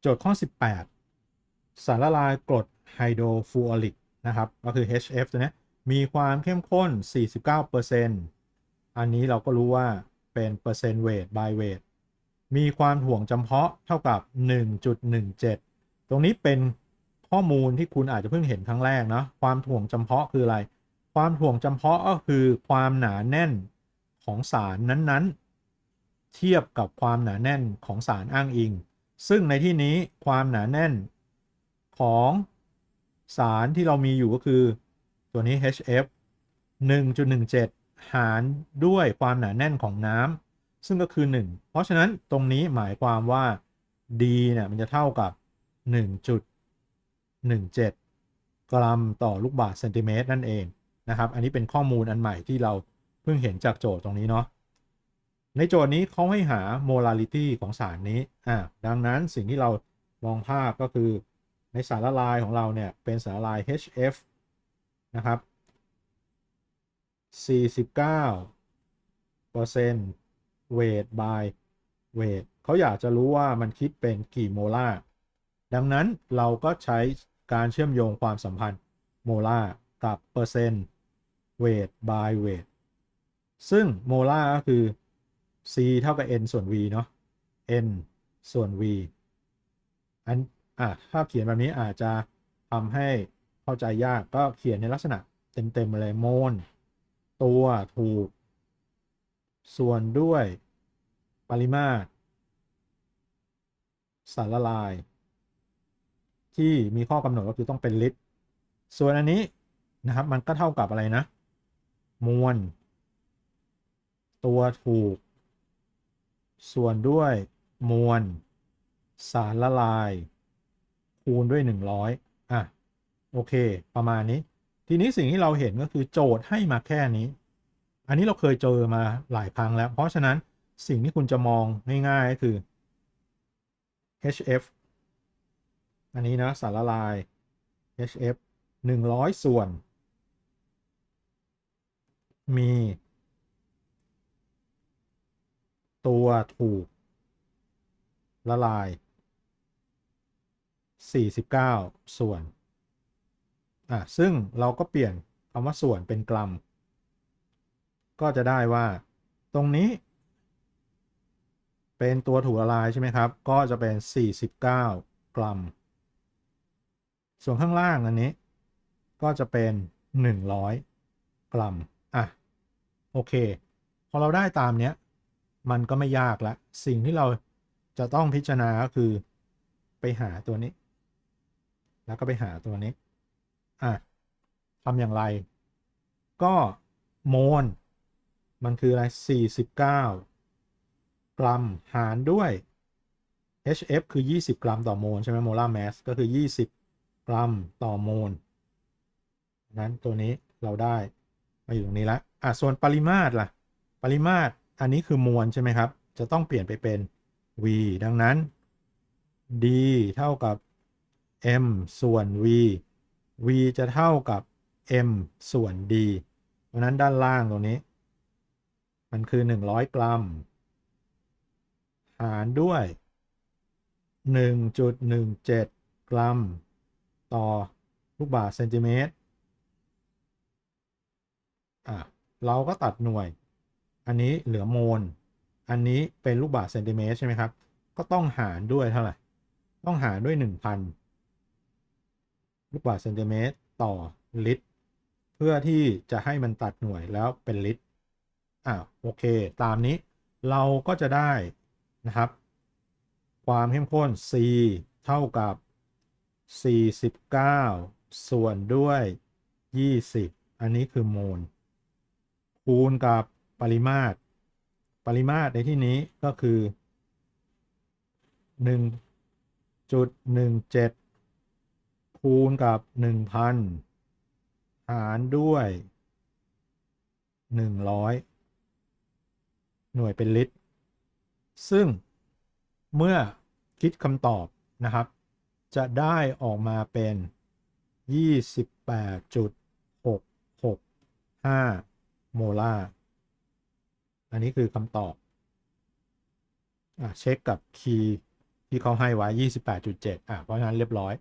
โจทย์ข้อ 18 สารละลายกรดไฮโดรฟูออริกนะครับก็คือ HF ตัวนี้มีความเข้มข้น 49%อันนี้เราก็รู้ว่าเป็นเปอร์เซ็นต์เวท by เวทมีความถ่วงจำเพาะเท่ากับ 1.17 ตรงนี้เป็นข้อมูลที่คุณอาจจะเพิ่งเห็นครั้งแรกนะความถ่วงจำเพาะคืออะไร ความถ่วงจำเพาะก็คือความหนาแน่นของสารนั้นๆ เทียบกับความหนาแน่นของสารอ้างอิง ซึ่งในที่นี้ความหนาแน่นของสารที่เรามีอยู่ก็คือ ตัวนี้ HF 1.17 หารด้วยความหนาแน่นของน้ำซึ่งก็คือ 1 เพราะฉะนั้นตรงนี้หมายความว่า D เนี่ยมันจะเท่ากับ 1.17 กรัมต่อลูกบาศก์เซนติเมตรนั่นเองนะครับ อันนี้เป็นข้อมูลอันใหม่ที่เราเพิ่งเห็นจากโจทย์ตรงนี้เนาะ ในโจทย์นี้เขาให้หา molality ของสารนี้อ่าดังนั้นสิ่งที่เรามองภาพก็คือในสารละลายของเราเนี่ย เป็นสารละลาย HF นะครับ 49เปอร์เซ็นต์ weight by weight เขาอยากจะรู้ว่ามันคิดเป็นกี่โมลาร์ดังนั้นเราก็ใช้การเชื่อมโยงความสัมพันธ์โมลาร์กับเปอร์เซ็นต์ weight by weight ซึ่งโมลาร์ก็คือ c เท่ากับ n ส่วน v เนาะ n ส่วน v อันอะถ้าเขียนแบบนี้อาจจะทำให้เข้าใจยากก็เขียนในลักษณะเต็มๆเลยโมลตัวถูก ส่วนด้วยปริมาตร สารละลาย ที่มีข้อกำหนดก็คือต้องเป็นลิตร ส่วนอันนี้นะครับมันก็เท่ากับอะไรนะ มวล ตัวถูก ส่วนด้วย มวล สารละลาย คูณด้วย 100อะโอเค ประมาณนี้ ทีนี้สิ่งที่เราเห็นก็คือโจทย์ให้มาแค่นี้ อันนี้เราเคยเจอมาหลายครั้งแล้ว เพราะฉะนั้นสิ่งที่คุณจะมองง่ายๆก็คือ HF อันนี้นะสารละลาย HF 100 ส่วน มี ตัวถูก ละลาย 49 ส่วน อะ ซึ่งเราก็เปลี่ยนคำว่าส่วนเป็นกรัม ก็จะได้ว่า ตรงนี้ เป็นตัวถูกละลายใช่ไหมครับ ก็จะเป็น 49 กรัม ส่วนข้างล่างอันนี้ ก็จะเป็น 100 กรัม อะ โอเค พอเราได้ตามเนี้ย มันก็ไม่ยากละ สิ่งที่เราจะต้องพิจารณาก็คือไปหาตัวนี้ แล้วก็ไปหาตัวนี้ อะทำอย่างไร ก็โมลมันคืออะไร 49 กรัมหารด้วย HF คือ 20 กรัมต่อโมลใช่ไหมโมลาร์แมสก็คือ 20 กรัมต่อโมล นั้นตัวนี้เราได้มาอยู่ตรงนี้ล้วอะ ส่วนปริมาตรล่ะ ปริมาตร อันนี้คือมวลใช่ไหมครับ จะต้องเปลี่ยนไปเป็น V ดังนั้น D เท่ากับ M ส่วน V V จะเท่ากับ M ส่วน D เพราะนั้นด้านล่างตรงนี้ มันคือ 100 กรัม หารด้วย 1.17 กรัม ต่อลูกบาศก์เซนติเมตร อะ เราก็ตัดหน่วย อันนี้เหลือโมล อันนี้เป็นลูกบาศก์เซนติเมตรใช่ไหมครับ ก็ต้องหารด้วยเท่าไหร่ ต้องหารด้วย 1,000 ลูกบาศก์เซนติเมตรต่อลิตร เพื่อที่จะให้มันตัดหน่วยแล้วเป็นลิตร อ่าโอเค ตามนี้เราก็จะได้นะครับ ความเข้มข้น C เท่ากับ 49 ส่วนด้วย 20 อันนี้คือโมล คูณกับ ปริมาตร ปริมาตรในที่นี้ก็คือ1.17คูณกับ1,000หารด้วย100หน่วยเป็นลิตร ซึ่งเมื่อคิดคำตอบนะครับ จะได้ออกมาเป็น 28.665 โมลาร์ อันนี้คือคำตอบอเช็คกับคีย์ที่เขาให้ไว้ 28.7อะเพราะฉะนั้นเรียบร้อย